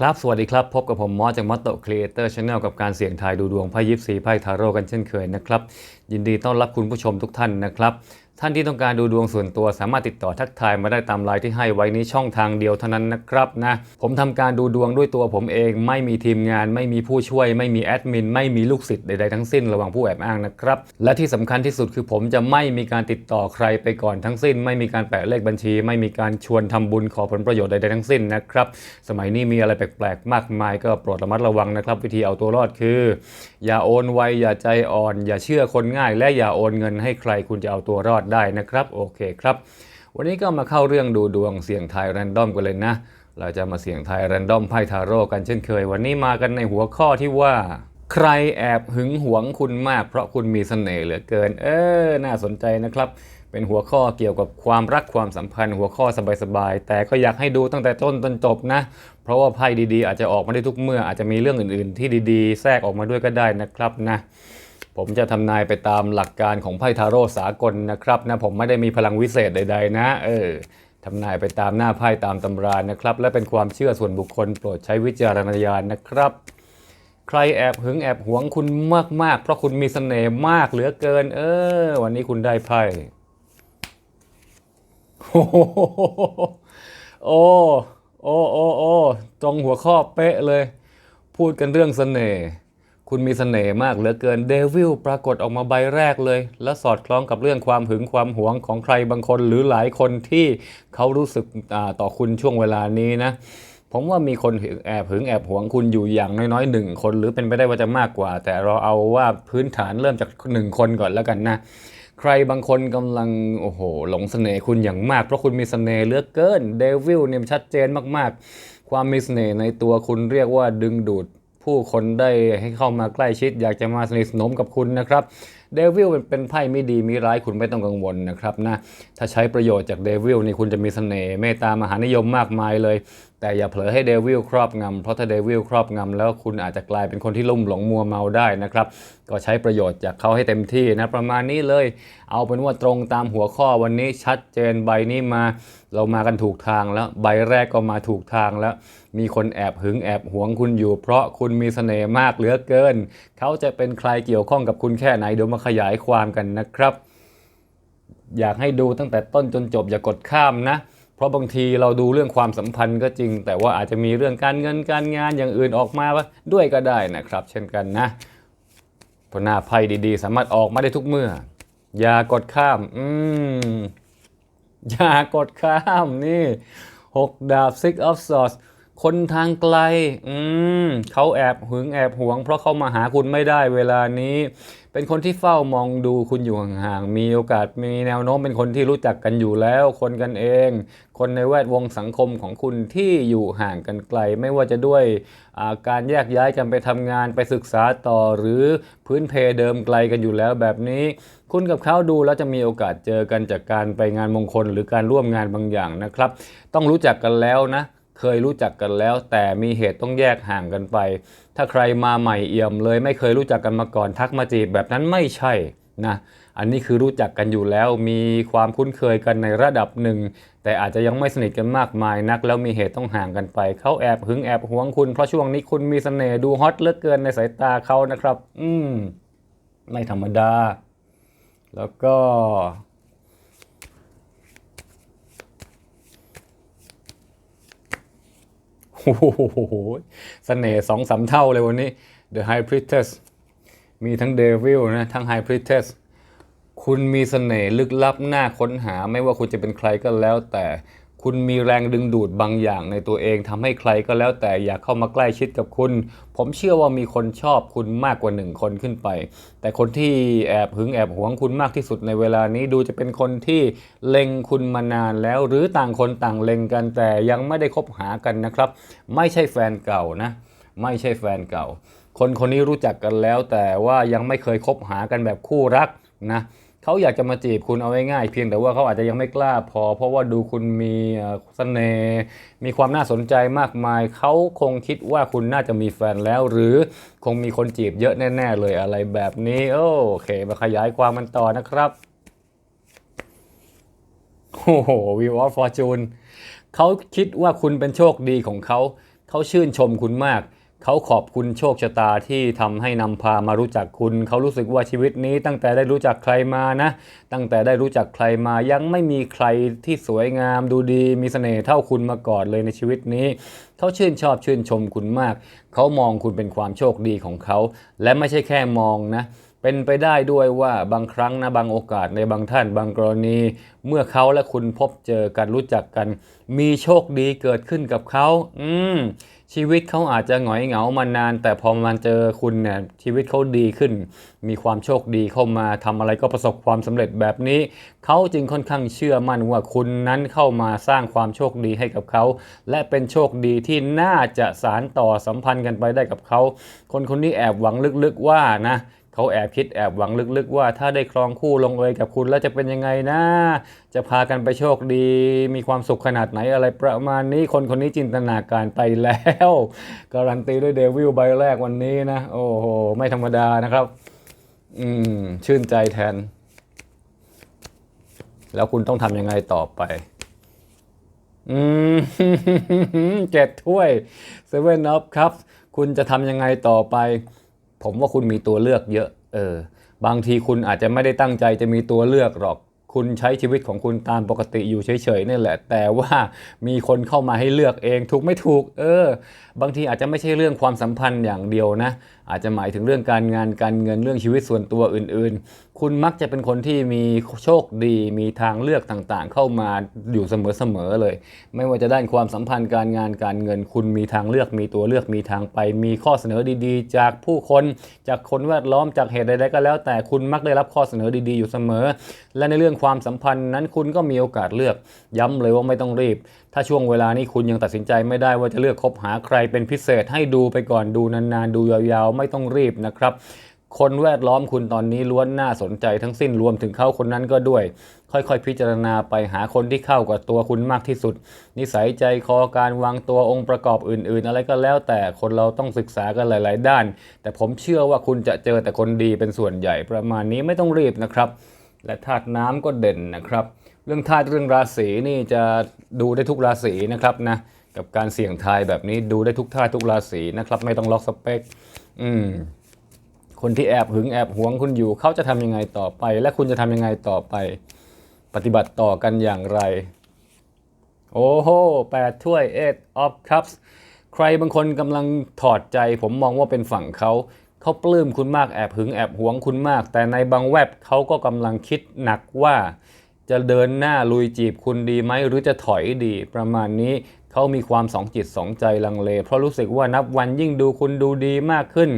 ครับ สวัสดีครับ พบกับผมมอสจากมอตโตครีเอเตอร์ชาแนลกับการเสี่ยงทายดูดวงไพ่ยิปซีไพ่ทาโร่กันเช่นเคยนะครับ ยินดีต้อนรับคุณผู้ชมทุกท่านนะครับ ท่านที่ต้องการดูดวงส่วนตัวสามารถติดต่อทักทายมาได้ตามไลน์ที่ให้ไว้นี้ช่องทางเดียวเท่านั้นนะครับนะผมทำการดูดวงด้วยตัวผมเอง ไม่มีทีมงาน ไม่มีผู้ช่วย ไม่มีแอดมิน ไม่มีลูกศิษย์ใดๆทั้งสิ้นระหว่างผู้แอบอ้างนะครับ และที่สำคัญที่สุดคือผมจะไม่มีการติดต่อใครไปก่อนทั้งสิ้น ไม่มีการแปะเลขบัญชี ไม่มีการชวนทำบุญขอผลประโยชน์ใดๆทั้งสิ้นนะครับสมัยนี้มีอะไรแปลกๆมากมาย ก็โปรดระมัดระวังนะครับ วิธีเอาตัวรอดคือ อย่าโอนไวอย่าใจอ่อน อย่าเชื่อคนง่าย และอย่าโอนเงินให้ใครคุณจะเอาตัวรอดได้นะครับโอเคครับ วันนี้ก็มาเข้าเรื่องดูดวงเสี่ยงทายแรนดอมกันเลยนะ เราจะมาเสี่ยงทายแรนดอมไพ่ทาโร่กันเช่นเคย วันนี้มากันในหัวข้อที่ว่า ใครแอบหึงหวงคุณมาก เพราะคุณมีเสน่ห์เหลือเกิน เออ น่าสนใจนะครับเป็นหัวข้อเกี่ยวกับความรักความสัมพันธ์ หัวข้อสบายๆ แต่ก็อยากให้ดูตั้งแต่ต้นจนจบนะ เพราะว่าไพ่ดีๆ อาจจะออกมาได้ทุกเมื่ออาจจะมีเรื่องอื่นๆ ที่ดีๆ แทรกออกมาด้วยก็ได้นะครับนะ ผมจะทำนายไปตามหลักการของไพ่ทาโร่สากลนะครับนะผมไม่ได้มีพลังวิเศษใด ๆ นะเออทำนายไปตามหน้าไพ่ตามตำรานะครับ และเป็นความเชื่อส่วนบุคคลโปรดใช้วิจารณญาณนะครับ ใครแอบหึงแอบหวงคุณมากๆ เพราะคุณมีเสน่ห์มากเหลือเกิน เออ วันนี้คุณได้ไพ่โอ้โอ้โอ้โอ้ตรงหัวข้อเป๊ะเลย พูดกันเรื่องเสน่ห์ คุณมีเสน่ห์มากเหลือเกินเดวิลปรากฏออกมาใบแรกเลย และสอดคล้องกับเรื่องความหึงความหวงของใครบางคนหรือหลายคนที่เขารู้สึกต่อคุณช่วงเวลานี้นะผมว่ามีคนแอบหึงแอบหวงคุณอยู่อย่างน้อยๆหนึ่งคนหรือเป็นไปได้ว่าจะมากกว่า แต่เราเอาว่าพื้นฐานเริ่มจากหนึ่งคนก่อนแล้วกันนะใครบางคนกำลังโอ้โหหลงเสน่ห์คุณอย่างมาก เพราะคุณมีเสน่ห์เหลือเกินเดวิลเนี่ยชัดเจนมากๆ ความมีเสน่ห์ในตัวคุณเรียกว่าดึงดูด ผู้คนได้ให้เข้ามาใกล้ชิด อยากจะมาสนิทสนมกับคุณนะครับเดวิลเป็นไพ่ไม่ดีมีร้ายคุณไม่ต้องกังวลนะครับนะถ้าใช้ประโยชน์จากเดวิลนี่คุณจะมีเสน่ห์เมตตามหานิยมมากมายเลยแต่อย่าเผลอให้เดวิลครอบงำเพราะถ้าเดวิลครอบงำแล้วคุณอาจจะกลายเป็นคนที่ลุ่มหลงมัวเมาได้นะครับ ก็ใช้ประโยชน์จากเขาให้เต็มที่นะ ประมาณนี้เลย เอาเป็นว่าตรงตามหัวข้อวันนี้ชัดเจนใบนี้มา เรามากันถูกทางแล้ว ใบแรกก็มาถูกทางแล้ว มีคนแอบหึงแอบหวงคุณอยู่ เพราะคุณมีเสน่ห์มากเหลือเกิน เขาจะเป็นใครเกี่ยวข้องกับคุณแค่ไหนเดี๋ยวมาขยายความกันนะครับ อยากให้ดูตั้งแต่ต้นจนจบอย่ากดข้ามนะ เพราะบางทีเราดูเรื่องความสัมพันธ์ก็จริง แต่ว่าอาจจะมีเรื่องการเงินการงานอย่างอื่นออกมาด้วยก็ได้นะครับ เช่นกันนะเพราะหน้าไพ่ดีๆ สามารถออกมาได้ทุกเมื่อ อย่ากดข้าม อืมอย่ากดข้ามนี่หกดาบ six of swords คนทางไกล อืมเขาแอบหึงแอบหวง เพราะเขามาหาคุณไม่ได้เวลานี้ เป็นคนที่เฝ้ามองดูคุณอยู่ห่างๆ มีโอกาสมีแนวโน้มเป็นคนที่รู้จักกันอยู่แล้ว คนกันเอง คนในแวดวงสังคมของคุณที่อยู่ห่างกันไกล ไม่ว่าจะด้วยาการแยกย้ายกันไปทำงานไปศึกษาต่อหรือพื้นเพเดิมไกลกันอยู่แล้วแบบนี้ คุณกับเขาดูแล้วจะมีโอกาสเจอกันจากการไปงานมงคล หรือการร่วมงานบางอย่างนะครับ ต้องรู้จักกันแล้วนะ เคยรู้จักกันแล้ว แต่มีเหตุต้องแยกห่างกันไป ถ้าใครมาใหม่เอี่ยมเลยไม่เคยรู้จักกันมาก่อนทักมาจีบแบบนั้นไม่ใช่นะอันนี้คือรู้จักกันอยู่แล้วมีความคุ้นเคยกันในระดับหนึ่ง แต่อาจจะยังไม่สนิทกันมากมายนัก แล้วมีเหตุต้องห่างกันไป เขาแอบหึงแอบหวงคุณ เพราะช่วงนี้คุณมีเสน่ห์ดูฮอตเหลือเกินในสายตาเขานะครับ อืมไม่ธรรมดา แล้วก็ โอ้โหเสน่ห์สองสามเท่าเลยวันนี้ The High Priestess มีทั้ง Devil นะ ทั้ง High Priestess คุณมีเสน่ห์ลึกลับน่าค้นหาไม่ว่าคุณจะเป็นใครก็แล้วแต่ คุณมีแรงดึงดูดบางอย่างในตัวเองทำให้ใครก็แล้วแต่อยากเข้ามาใกล้ชิดกับคุณ ผมเชื่อว่ามีคนชอบคุณมากกว่าหนึ่งคนขึ้นไป แต่คนที่แอบหึงแอบหวงคุณมากที่สุดในเวลานี้ดูจะเป็นคนที่เล็งคุณมานานแล้ว หรือต่างคนต่างเล็งกันแต่ยังไม่ได้คบหากันนะครับ ไม่ใช่แฟนเก่านะ ไม่ใช่แฟนเก่า คนคนนี้รู้จักกันแล้ว แต่ว่ายังไม่เคยคบหากันแบบคู่รักนะ เขาอยากจะมาจีบคุณเอาง่ายๆเพียงแต่ว่าเขาอาจจะยังไม่กล้าพอ เพราะว่าดูคุณมีเอ่อเสน่ห์มีความน่าสนใจมากมาย เขาคงคิดว่าคุณน่าจะมีแฟนแล้ว หรือคงมีคนจีบเยอะแน่ๆเลยอะไรแบบนี้ โอเค มาขยายความมันต่อนะครับโอ้โหวิวออฟฟอร์จูนเขาคิดว่าคุณเป็นโชคดีของเขา เขาชื่นชมคุณมาก เขาขอบคุณโชคชะตาที่ทำให้นำพามารู้จักคุณ เขารู้สึกว่าชีวิตนี้ตั้งแต่ได้รู้จักใครมานะ ตั้งแต่ได้รู้จักใครมายังไม่มีใครที่สวยงามดูดีมีเสน่ห์เท่าคุณมาก่อนเลยในชีวิตนี้ เขาชื่นชอบชื่นชมคุณมาก เขามองคุณเป็นความโชคดีของเขา และไม่ใช่แค่มองนะเป็นไปได้ด้วยว่าบางครั้งนะบางโอกาสในบางท่านบางกรณี เมื่อเขาและคุณพบเจอกันรู้จักกัน มีโชคดีเกิดขึ้นกับเขา อืม ชีวิตเขาอาจจะหงอยเหงามานาน แต่พอมาเจอคุณเนี่ยชีวิตเขาดีขึ้น มีความโชคดีเข้ามาทำอะไรก็ประสบความสำเร็จแบบนี้ เขาจึงค่อนข้างเชื่อมั่นว่าคุณนั้นเข้ามาสร้างความโชคดีให้กับเขา และเป็นโชคดีที่น่าจะสารต่อสัมพันธ์กันไปได้กับเขา คนคนนี้แอบหวังลึกๆว่านะ เขาแอบคิดแอบหวังลึกๆ ว่าถ้าได้ครองคู่ลงเอยกับคุณแล้วจะเป็นยังไงนะ จะพากันไปโชคดี มีความสุขขนาดไหนอะไรประมาณนี้คนคนนี้จินตนาการไปแล้ว การันตีด้วยเดวิลใบแรกวันนี้นะ โอ้โห ไม่ธรรมดานะครับ อืม ชื่นใจแทน แล้วคุณต้องทำยังไงต่อไปอืมเจ็ดถ้วยเซเว่นอัพครับ คุณจะทำยังไงต่อไป ผมว่าคุณมีตัวเลือกเยอะ เออ บางทีคุณอาจจะไม่ได้ตั้งใจจะมีตัวเลือกหรอก คุณใช้ชีวิตของคุณตามปกติอยู่เฉยๆนี่แหละ แต่ว่ามีคนเข้ามาให้เลือกเองถูกไม่ถูก เออ บางทีอาจจะไม่ใช่เรื่องความสัมพันธ์อย่างเดียวนะ อาจจะหมายถึงเรื่องการงานการเงินเรื่องชีวิตส่วนตัวอื่นๆ คุณมักจะเป็นคนที่มีโชคดี มีทางเลือกต่างๆ เข้ามาอยู่เสมอๆเลย ไม่ว่าจะด้านความสัมพันธ์การงานการเงิน คุณมีทางเลือกมีตัวเลือกมีทางไป มีข้อเสนอดีๆ จากผู้คนจากคนแวดล้อมจากเหตุใดๆก็แล้ว แต่คุณมักได้รับข้อเสนอดีๆ อยู่เสมอ และในเรื่องความสัมพันธ์นั้นคุณก็มีโอกาสเลือก ย้ำเลยว่าไม่ต้องรีบ ถ้าช่วงเวลานี้คุณยังตัดสินใจไม่ได้ว่าจะเลือกคบหาใครเป็นพิเศษให้ดูไปก่อนดูนานๆ ดูยาวๆ ไม่ต้องรีบนะครับคนแวดล้อมคุณตอนนี้ล้วนน่าสนใจทั้งสิ้นรวมถึงเขาคนนั้นก็ด้วย ค่อยๆ พิจารณาไปหาคนที่เข้ากับตัวคุณมากที่สุด นิสัยใจคอการวางตัวองค์ประกอบอื่น ๆ อะไรก็แล้วแต่คนเราต้องศึกษากันหลาย ๆ ด้าน แต่ผมเชื่อว่าคุณจะเจอแต่คนดีเป็นส่วนใหญ่ประมาณนี้ไม่ต้องรีบนะครับ และธาตุน้ำก็เด่นนะครับ เรื่องธาตุเรื่องราศีนี่จะดูได้ทุกราศีนะครับนะกับการเสี่ยงทายแบบนี้ดูได้ทุกธาตุทุกราศีนะครับ ไม่ต้องล็อกสเปค อืมคนที่แอบหึงแอบหวงคุณอยู่เขาจะทำยังไงต่อไป และคุณจะทำยังไงต่อไป ปฏิบัติต่อกันอย่างไร โอ้โหแปดถ้วย eight of cups ใครบางคนกำลังถอดใจ ผมมองว่าเป็นฝั่งเขา เขาปลื้มคุณมากแอบหึงแอบหวงคุณมาก แต่ในบางแวบเขาก็กำลังคิดหนักว่า จะเดินหน้าลุยจีบคุณดีไหมหรือจะถอยดี ประมาณนี้เขามีความสองจิตสองใจลังเล เพราะรู้สึกว่านับวันยิ่งดูคุณดูดีมากขึ้น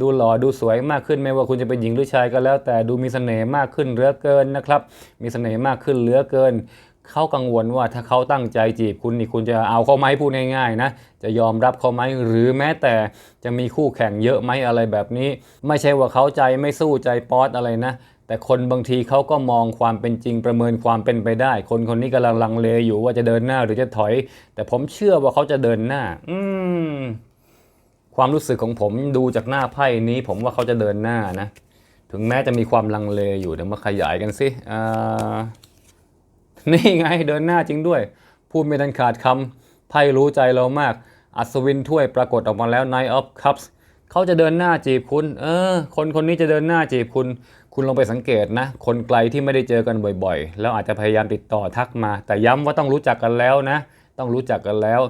ดูหล่อดูสวยมากขึ้น ไม่ว่าคุณจะเป็นหญิงหรือชายก็แล้ว แต่ดูมีเสน่ห์มากขึ้นเหลือเกินนะครับ มีเสน่ห์มากขึ้นเหลือเกิน เขากังวลว่าถ้าเขาตั้งใจจีบคุณนี่คุณจะเอาเขาไหมพูดง่ายๆนะจะยอมรับเขาไหมหรือแม้แต่จะมีคู่แข่งเยอะไหมอะไรแบบนี้ ไม่ใช่ว่าเขาใจไม่สู้ใจป๊อตอะไรนะ แต่คนบางทีเขาก็มองความเป็นจริงประเมินความเป็นไปได้ คนคนนี้กำลังลังเลอยู่ว่าจะเดินหน้าหรือจะถอย แต่ผมเชื่อว่าเขาจะเดินหน้า อืมความรู้สึกของผมดูจากหน้าไพ่นี้ ผมว่าเขาจะเดินหน้านะ ถึงแม้จะมีความลังเลอยู่เดี๋ยวมาขยายกันสิอ่า นี่ไงเดินหน้าจริงด้วย พูดไม่ทันขาดคำไพ่รู้ใจเรามาก อัศวินถ้วยปรากฏออกมาแล้ว Night of Cups เขาจะเดินหน้าจีบคุณ เออ คนคนนี้จะเดินหน้าจีบคุณ คุณลองไปสังเกตนะ คนไกลที่ไม่ได้เจอกันบ่อยๆ แล้วอาจจะพยายามติดต่อทักมา แต่ย้ำว่าต้องรู้จักกันแล้วนะ ต้องรู้จักกันแล้ว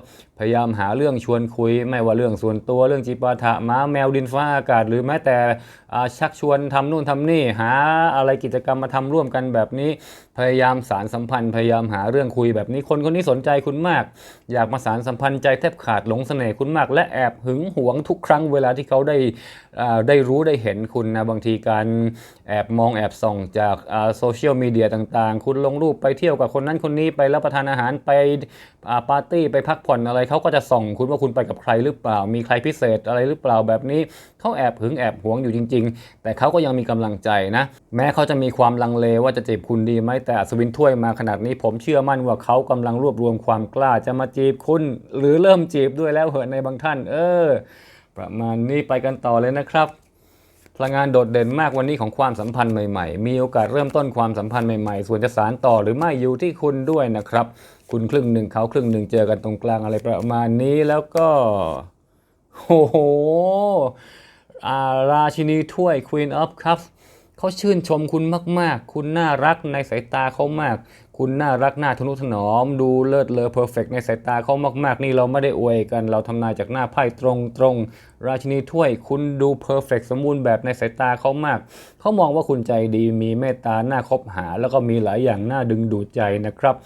พยายามหาเรื่องชวนคุย ไม่ว่าเรื่องส่วนตัวเรื่องจิปาถะม้าแมวดินฟ้าอากาศ หรือแม้แต่ชักชวนทำนู่นทำนี่ หาอะไรกิจกรรมมาทำร่วมกันแบบนี้ พยายามสารสัมพันธ์ พยายามหาเรื่องคุยแบบนี้คนคนนี้สนใจคุณมาก อยากมาสารสัมพันธ์ใจแทบขาดหลงเสน่ห์คุณมาก และแอบหึงหวงทุกครั้งเวลาที่เขาได้ได้รู้ได้เห็นคุณนะบางทีการแอบมองแอบส่องจากโซเชียลมีเดียต่างๆ คุณลงรูปไปเที่ยวกับคนนั้นคนนี้ไปรับประทานอาหารไปปาร์ตี้ไปพักผ่อนอะไรเขาก็จะส่องคุณว่าคุณไปกับใครหรือเปล่า มีใครพิเศษอะไรหรือเปล่าแบบนี้เขาแอบหึงแอบหวงอยู่จริง ๆ แต่เขาก็ยังมีกำลังใจนะ แม้เขาจะมีความลังเลว่าจะจีบคุณดีไหมแต่อัศวินถ้วยมาขนาดนี้ ผมเชื่อมั่นว่าเขากำลังรวบรวมความกล้าจะมาจีบคุณ หรือเริ่มจีบด้วยแล้วเหอะในบางท่าน เออ ประมาณนี้ไปกันต่อเลยนะครับพลังงานโดดเด่นมากวันนี้ของความสัมพันธ์ใหม่ๆ มีโอกาสเริ่มต้นความสัมพันธ์ใหม่ๆ ส่วนจะสารต่อหรือไม่อยู่ที่คุณด้วยนะครับ คุณครึ่งหนึ่งเขาครึ่งหนึ่งเจอกันตรงกลางอะไรประมาณนี้แล้วก็โอ้โหอาราชินีถ้วย Queen of Cup เขาชื่นชมคุณมาก ๆ คุณน่ารักในสายตาเขามาก คุณน่ารักน่าทนุถนอม ดูเลิศเลอเพอร์เฟกในสายตาเขามาก ๆ นี่เราไม่ได้อวยกัน เราทำนายจากหน้าไพ่ตรงตรงๆราชินีถ้วย คุณดูเพอร์เฟกสมบูรณ์แบบในสายตาเขามาก เขามองว่าคุณใจดีมีเมตตาหน่าคบหา แล้วก็มีหลายอย่างน่าดึงดูดใจนะครับ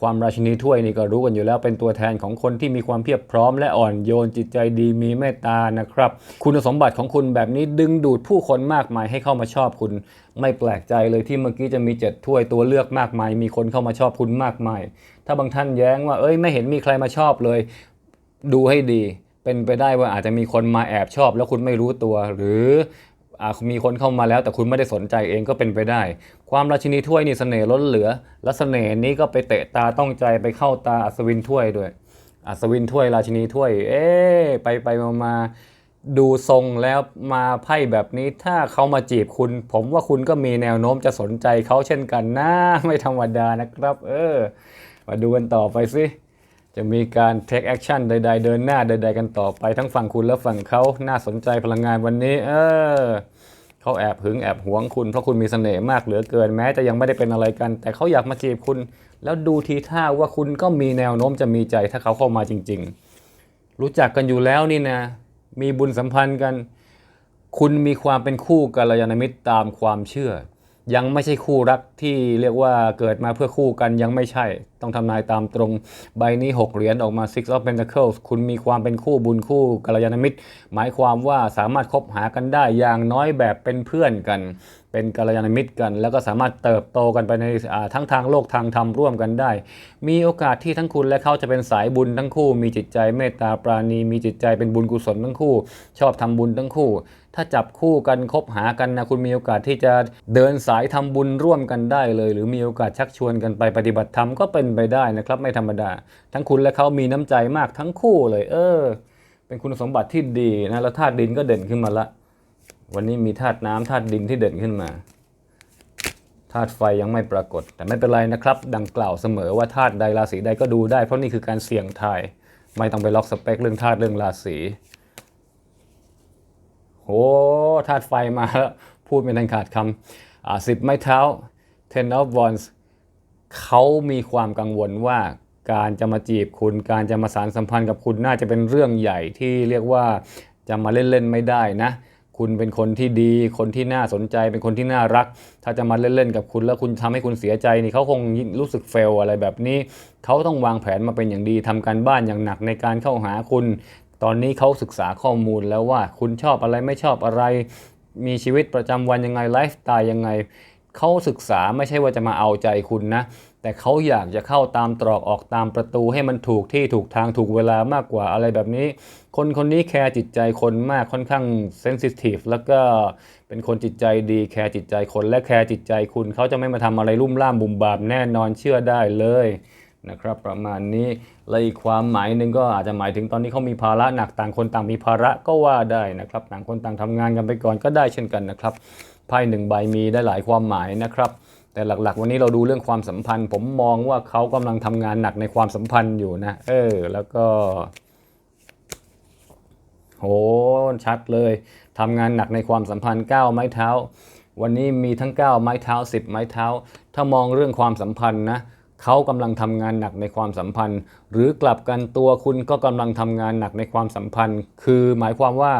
ความราชินีถ้วยนี่ก็รู้กันอยู่แล้วเป็นตัวแทนของคนที่มีความเพียบพร้อมและอ่อนโยนจิตใจดีมีเมตตานะครับ คุณสมบัติของคุณแบบนี้ดึงดูดผู้คนมากมายให้เข้ามาชอบคุณ ไม่แปลกใจเลยที่เมื่อกี้จะมีเจ็ดถ้วยตัวเลือกมากมาย มีคนเข้ามาชอบคุณมากมาย ถ้าบางท่านแย้งว่าเอ้ยไม่เห็นมีใครมาชอบเลย ดูให้ดี เป็นไปได้ว่าอาจจะมีคนมาแอบชอบ แล้วคุณไม่รู้ตัวหรือ มีคนเข้ามาแล้วแต่คุณไม่ได้สนใจเองก็เป็นไปได้ ความราชินีถ้วยนี่เสน่ห์ล้นเหลือ และเสน่ห์นี้ก็ไปเตะตาต้องใจไปเข้าตาอัศวินถ้วยด้วย อัศวินถ้วย ราชินีถ้วย เอ๊ะไปไปมามาดูทรงแล้วมาไพ่แบบนี้ถ้าเขามาจีบคุณ ผมว่าคุณก็มีแนวโน้มจะสนใจเขาเช่นกันนะไม่ธรรมดานะครับ เออ มาดูกันต่อไปสิ จะมีการ take action ใด ๆ เดินหน้าใด ๆ กันต่อไปทั้งฝั่งคุณและฝั่งเขาน่าสนใจพลังงานวันนี้ เออเขาแอบหึงแอบหวงคุณ เพราะคุณมีเสน่ห์มากเหลือเกินแม้จะยังไม่ได้เป็นอะไรกัน แต่เขาอยากมาจีบคุณ แล้วดูทีท่าว่าคุณก็มีแนวโน้มจะมีใจถ้าเขาเข้ามาจริง ๆ รู้จักกันอยู่แล้วนี่นะ มีบุญสัมพันธ์กัน คุณมีความเป็นคู่กัลยาณมิตรตามความเชื่อ ยังไม่ใช่คู่รักที่เรียกว่าเกิดมาเพื่อคู่กันยังไม่ใช่ ต้องทำนายตามตรงใบนี้ 6 เหรียญออกมา Six of Pentacles คุณมีความเป็นคู่บุญคู่กัลยาณมิตร หมายความว่าสามารถคบหากันได้อย่างน้อยแบบเป็นเพื่อนกัน เป็นกัลยาณมิตรกัน แล้วก็สามารถเติบโตกันไปในทั้งทางโลกทางธรรมร่วมกันได้ มีโอกาสที่ทั้งคุณและเขาจะเป็นสายบุญทั้งคู่ มีจิตใจเมตตาปราณี มีจิตใจเป็นบุญกุศลทั้งคู่ ชอบทำบุญทั้งคู่ ถ้าจับคู่กันคบหากันนะคุณมีโอกาสที่จะเดินสายทำบุญร่วมกันได้เลย หรือมีโอกาสชักชวนกันไปปฏิบัติธรรมก็เป็นไปได้นะครับไม่ธรรมดา ทั้งคุณและเขามีน้ำใจมากทั้งคู่เลย เออ เป็นคุณสมบัติที่ดีนะแล้วธาตุดินก็เด่นขึ้นมาละ วันนี้มีธาตุน้ำธาตุดินที่เด่นขึ้นมาธาตุไฟยังไม่ปรากฏ แต่ไม่เป็นไรนะครับ ดังกล่าวเสมอว่าธาตุใดราศีใดก็ดูได้ เพราะนี่คือการเสี่ยงทาย ไม่ต้องไปล็อกสเปคเรื่องธาตุเรื่องราศีโหธาตุไฟมาแล้ว พูดไม่ทันขาดคำอ่าสิบไม้เท้า ten of wands เขามีความกังวลว่าการจะมาจีบคุณ การจะมาสารสัมพันธ์กับคุณน่าจะเป็นเรื่องใหญ่ที่เรียกว่าจะมาเล่น ๆ ไม่ได้นะ คุณเป็นคนที่ดี คนที่น่าสนใจ เป็นคนที่น่ารัก ถ้าจะมาเล่นๆกับคุณแล้วคุณทำให้คุณเสียใจนี่เขาคงรู้สึกเฟลอะไรแบบนี้เขาต้องวางแผนมาเป็นอย่างดีทำการบ้านอย่างหนักในการเข้าหาคุณ ตอนนี้เขาศึกษาข้อมูลแล้วว่าคุณชอบอะไรไม่ชอบอะไร มีชีวิตประจำวันยังไงไลฟ์สไตล์ยังไงเขาศึกษาไม่ใช่ว่าจะมาเอาใจคุณนะ แต่เขาอยากจะเข้าตามตรอกออกตามประตูให้มันถูกที่ถูกทางถูกเวลามากกว่าอะไรแบบนี้ คนคนนี้แคร์จิตใจคนมากค่อนข้างเซนซิทีฟแล้วก็เป็นคนจิตใจดีแคร์จิตใจคนและแคร์จิตใจคุณเขาจะไม่มาทำอะไรลุ่มล่ามบุ่มบามแน่นอนเชื่อได้เลยนะครับประมาณนี้และอีกความหมายหนึ่งก็อาจจะหมายถึงตอนนี้เขามีภาระหนักต่างคนต่างมีภาระก็ว่าได้นะครับต่างคนต่างทำงานกันไปก่อนก็ได้เช่นกันนะครับไพ่หนึ่งใบมีได้หลายความหมายนะครับ แต่หลักๆ วันนี้เราดูเรื่องความสัมพันธ์ ผมมองว่าเขากำลังทำงานหนักในความสัมพันธ์อยู่นะ เออ แล้วก็ โห ชัดเลยทำงานหนักในความสัมพันธ์9ไม้เท้า วันนี้มีทั้ง9ไม้เท้า10ไม้เท้า ถ้ามองเรื่องความสัมพันธ์นะเเขากำลังทำงานหนักในความสัมพันธ์ หรือกลับกันตัวคุณก็กำลังทำงานหนักในความสัมพันธ์ คือหมายความว่า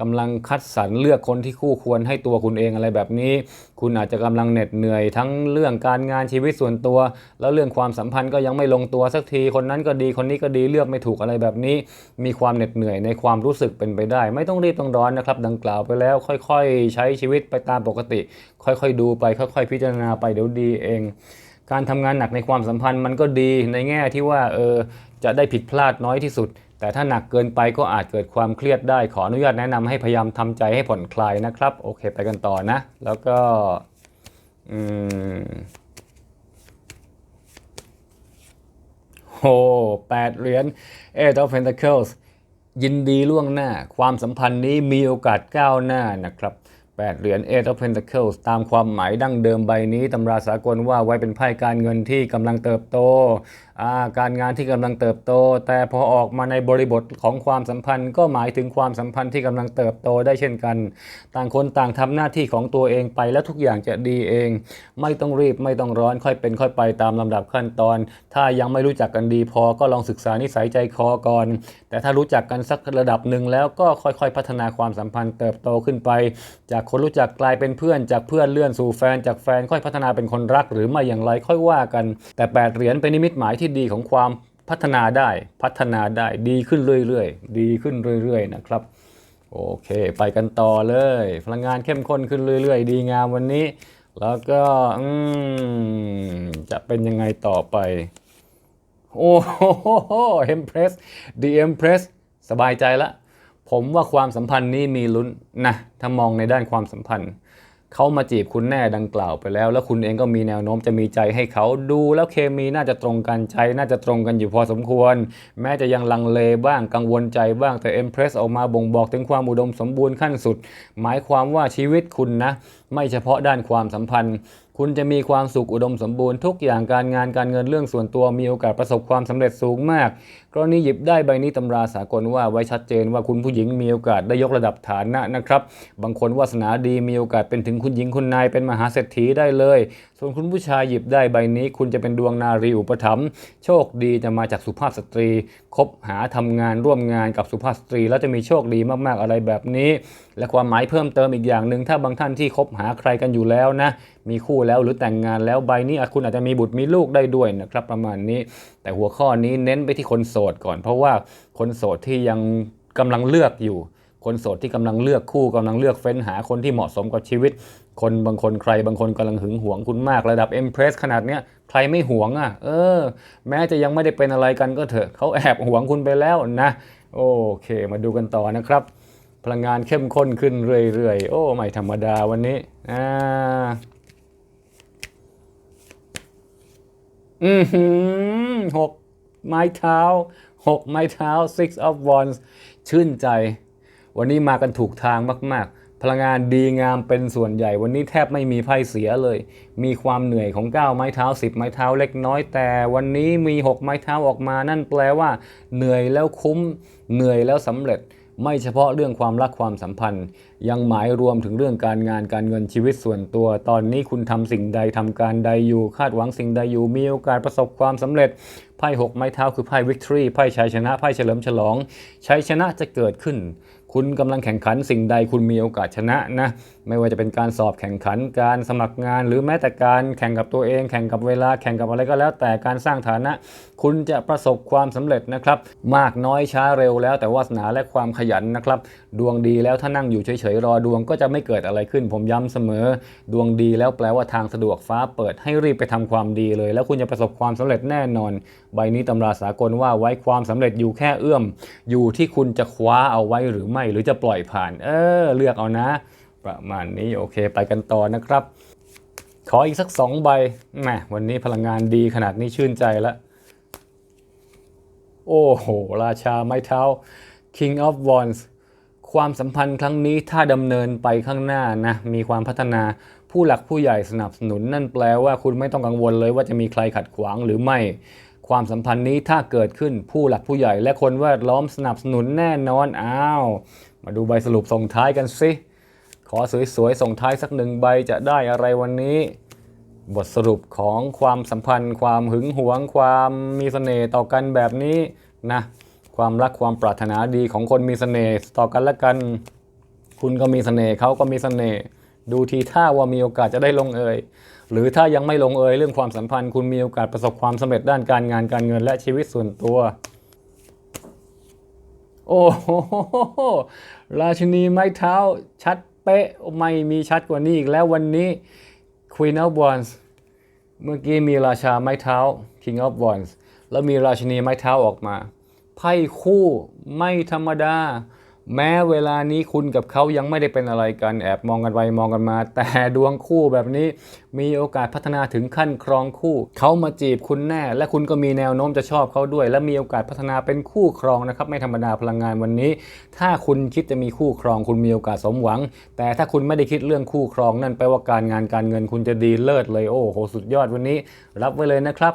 กำลังคัดสรรเลือกคนที่คู่ควรให้ตัวคุณเองอะไรแบบนี้ คุณอาจจะกำลังเหน็ดเหนื่อย ทั้งเรื่องการงานชีวิตส่วนตัว แล้วเรื่องความสัมพันธ์ก็ยังไม่ลงตัวสักทีคนนั้นก็ดีคนนี้ก็ดีเลือกไม่ถูกอะไรแบบนี้ มีความเหน็ดเหนื่อยในความรู้สึกเป็นไปได้ ไม่ต้องรีบต้องร้อนนะครับ ดังกล่าวไปแล้ว ค่อยๆ ใช้ชีวิตไปตามปกติ ค่อยๆ ดูไปค่อย ๆ พิจารณาไปเดี๋ยวดีเอง การทำงานหนักในความสัมพันธ์มันก็ดีในแง่ที่ว่าเออจะได้ผิดพลาดน้อยที่สุด แต่ถ้าหนักเกินไปก็อาจเกิดความเครียดได้ขออนุญาตแนะนำให้พยายามทำใจให้ผ่อนคลายนะครับ โอเค ไปกันต่อนะ แล้วก็อืมโอ้แปดเหรียญ Eight of Pentacles ยินดีล่วงหน้า ความสัมพันธ์นี้มีโอกาสก้าวหน้านะครับ 8 เหรียญ Eight of Pentacles ตามความหมายดั้งเดิมใบนี้ตำราสากลว่าไว้เป็นไพ่การเงินที่กำลังเติบโต การงานที่กำลังเติบโต แต่พอออกมาในบริบทของความสัมพันธ์ ก็หมายถึงความสัมพันธ์ที่กำลังเติบโตได้เช่นกัน ต่างคนต่างทำหน้าที่ของตัวเองไปแล้วทุกอย่างจะดีเอง ไม่ต้องรีบไม่ต้องร้อนค่อยเป็นค่อยไปตามลำดับขั้นตอน ถ้ายังไม่รู้จักกันดีพอก็ลองศึกษานิสัยใจคอก่อน แต่ถ้ารู้จักกันสักระดับหนึ่งแล้วก็ค่อยๆ พัฒนาความสัมพันธ์เติบโตขึ้นไป จากคนรู้จักกลายเป็นเพื่อน จากเพื่อนเลื่อนสู่แฟนจากแฟนค่อยพัฒนาเป็นคนรัก หรือไม่อย่างไรค่อยว่ากัน แต่แปดเหรียญเป็นนิมิตหมายที่ที่ดีของความพัฒนาได้พัฒนาได้ดีขึ้นเรื่อยๆ ดีขึ้นเรื่อยๆนะครับ โอเค ไปกันต่อเลย พลังงานเข้มข้นขึ้นเรื่อยๆ ดีงามวันนี้ แล้วก็อืจะเป็นยังไงต่อไป โอ้โห Empress The Empress สบายใจละ ผมว่าความสัมพันธ์นี้มีลุ้นนะถ้ามองในด้านความสัมพันธ์ เขามาจีบคุณแน่ดังกล่าวไปแล้ว แล้วคุณเองก็มีแนวโน้มจะมีใจให้เขาดูแล้วเคมีน่าจะตรงกันใจน่าจะตรงกันอยู่พอสมควร แม้จะยังลังเลบ้างกังวลใจบ้างแต่เอ็มเพรสออกมาบ่งบอกถึงความอุดมสมบูรณ์ขั้นสุด หมายความว่าชีวิตคุณนะไม่เฉพาะด้านความสัมพันธ์ คุณจะมีความสุขอุดมสมบูรณ์ทุกอย่างการงานการเงินเรื่องส่วนตัวมีโอกาสประสบความสำเร็จสูงมาก กรณีหยิบได้ใบนี้ตำราสากลว่าไว้ชัดเจนว่าคุณผู้หญิงมีโอกาสได้ยกระดับฐานะนะครับ บางคนวาสนาดีมีโอกาสเป็นถึงคุณหญิงคุณนายเป็นมหาเศรษฐีได้เลย ส่วนคุณผู้ชายหยิบได้ใบนี้ คุณจะเป็นดวงนารีอุปถัมภ์โชคดีจะมาจากสุภาพสตรี คบหาทำงานร่วมงานกับสุภาพสตรี แล้วจะมีโชคดีมากๆอะไรแบบนี้ และความหมายเพิ่มเติมอีกอย่างหนึ่งถ้าบางท่านที่คบหาใครกันอยู่แล้วนะ มีคู่แล้วหรือแต่งงานแล้วใบนี้คุณอาจจะมีบุตรมีลูกได้ด้วยนะครับ ประมาณนี้ แต่หัวข้อนี้เน้นไปที่คนโสดก่อน เพราะว่าคนโสดที่ยังกำลังเลือกอยู่ คนโสดที่กำลังเลือกคู่กำลังเลือกเฟ้นหาคนที่เหมาะสมกับชีวิต คนบางคนใครบางคนกำลังหึงหวงคุณมากระดับ Empress ขนาดเนี้ยใครไม่หวงอะ เออ แม้จะยังไม่ได้เป็นอะไรกันก็เถอะเขาแอบหวงคุณไปแล้วนะ โอเค มาดูกันต่อนะครับ พลังงานเข้มข้นขึ้นเรื่อยๆ โอ้ ไม่ธรรมดาวันนี้อ่าอือหือหกไม้เท้าหกไม้เท้า six of wands ชื่นใจ วันนี้มากันถูกทางมาก ๆ พลังงานดีงามเป็นส่วนใหญ่ วันนี้แทบไม่มีไพ่เสียเลย มีความเหนื่อยของ9ไม้เท้า 10 ไม้เท้าเล็กน้อยแต่วันนี้มี 6 ไม้เท้าออกมานั่นแปลว่า เหนื่อยแล้วคุ้ม เหนื่อยแล้วสำเร็จ ไม่เฉพาะเรื่องความรักความสัมพันธ์ ยังหมายรวมถึงเรื่องการงานการเงินชีวิตส่วนตัว ตอนนี้คุณทำสิ่งใดทำการใดอยู่ คาดหวังสิ่งใดอยู่มีโอกาสประสบความสำเร็จ ไพ่หกไม้เท้าคือไพ่วิกตอรี่ไพ่ชัยชนะไพ่เฉลิมฉลองชัยชนะจะเกิดขึ้น คุณกำลังแข่งขันสิ่งใดคุณมีโอกาสชนะนะไม่ว่าจะเป็นการสอบแข่งขันการสมัครงาน หรือแม้แต่การแข่งกับตัวเอง แข่งกับเวลาแข่งกับอะไรก็แล้ว แต่การสร้างฐานะ คุณจะประสบความสำเร็จนะครับ มากน้อยช้าเร็วแล้วแต่วาสนาและความขยันนะครับ ดวงดีแล้วถ้านั่งอยู่เฉยๆรอดวงก็จะไม่เกิดอะไรขึ้น ผมย้ำเสมอ ดวงดีแล้วแปลว่าทางสะดวกฟ้าเปิดให้รีบไปทำความดีเลย แล้วคุณจะประสบความสำเร็จแน่นอน ใบนี้ตำราสากลว่าไว้ความสำเร็จอยู่แค่เอื้อม อยู่ที่คุณจะคว้าเอาไว้หรือไม่ หรือจะปล่อยผ่าน เออ เลือกเอานะ ประมาณนี้โอเคไปกันต่อนะครับ ขออีกสักสองใบแหมวันนี้พลังงานดีขนาดนี้ชื่นใจล้วโอ้โห ราชาไม้เท้า King of Wands ความสัมพันธ์ครั้งนี้ถ้าดำเนินไปข้างหน้านะมีความพัฒนาผู้หลักผู้ใหญ่สนับสนุน นั่นแปลว่าคุณไม่ต้องกังวลเลยว่าจะมีใครขัดขวางหรือไม่ ความสัมพันธ์นี้ถ้าเกิดขึ้นผู้หลักผู้ใหญ่ และคนแวดล้อมสนับสนุนแน่นอนอ้าว มาดูใบสรุปส่งท้ายกันสิขอสวยๆส่งท้ายสักหนึ่งใบจะได้อะไรวันนี้ บทสรุปของความสัมพันธ์ ความหึงหวง ความมีเสน่ห์ต่อกันแบบนี้นะ ความรักความปรารถนาดีของคนมีเสน่ห์ต่อกันและกัน คุณก็มีเสน่ห์เขาก็มีเสน่ห์ดูทีท่าว่ามีโอกาสจะได้ลงเอย หรือถ้ายังไม่ลงเอยเรื่องความสัมพันธ์ คุณมีโอกาสประสบความสำเร็จด้านการงานการเงินและชีวิตส่วนตัว โอ้โหราชินีไม้เท้าชัดเป๊ะไม่มีชัดกว่านี้อีกแล้ววันนี้ Queen of Wands เมื่อกี้มีราชาไม้เท้า King of Wands แล้วมีราชินีไม้เท้าออกมา ไพ่คู่ไม่ธรรมดา แม้เวลานี้คุณกับเขายังไม่ได้เป็นอะไรกันแอบมองกันไปมองกันมา แต่ดวงคู่แบบนี้มีโอกาสพัฒนาถึงขั้นครองคู่ เขามาจีบคุณแน่ และคุณก็มีแนวโน้มจะชอบเขาด้วย และมีโอกาสพัฒนาเป็นคู่ครองนะครับ ไม่ธรรมดาพลังงานวันนี้ ถ้าคุณคิดจะมีคู่ครองคุณมีโอกาสสมหวัง แต่ถ้าคุณไม่ได้คิดเรื่องคู่ครองนั่นแปลว่าการงานการเงินคุณจะดีเลิศเลยโอ้โหสุดยอดวันนี้ รับไว้เลยนะครับ